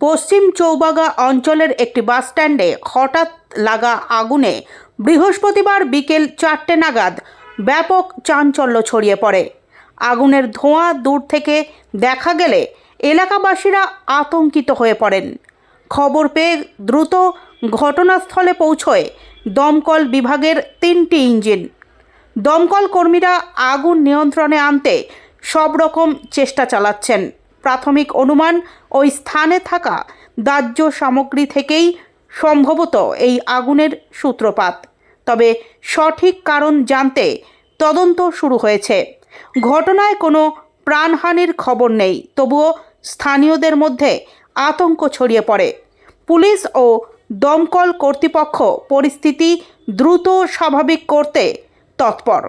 পশ্চিম চৌবাগা অঞ্চলের একটি বাসস্ট্যান্ডে হঠাৎ লাগা আগুনে বৃহস্পতিবার বিকেল চারটে নাগাদ ব্যাপক চাঞ্চল্য ছড়িয়ে পড়ে। আগুনের ধোঁয়া দূর থেকে দেখা গেলে এলাকাবাসীরা আতঙ্কিত হয়ে পড়েন। খবর পেয়ে দ্রুত ঘটনাস্থলে পৌঁছয় দমকল বিভাগের তিনটি ইঞ্জিন। দমকল কর্মীরা আগুন নিয়ন্ত্রণে আনতে সব রকম চেষ্টা চালাচ্ছেন। প্রাথমিক অনুমান ওই স্থানে থাকা দাহ্য সামগ্রী থেকেই সম্ভবত এই আগুনের সূত্রপাত। তবে সঠিক কারণ জানতে তদন্ত শুরু হয়েছে। ঘটনায় কোনো প্রাণহানির খবর নেই, তবুও স্থানীয়দের মধ্যে আতঙ্ক ছড়িয়ে পড়ে। পুলিশ ও দমকল কর্তৃপক্ষ পরিস্থিতি দ্রুত স্বাভাবিক করতে তৎপর।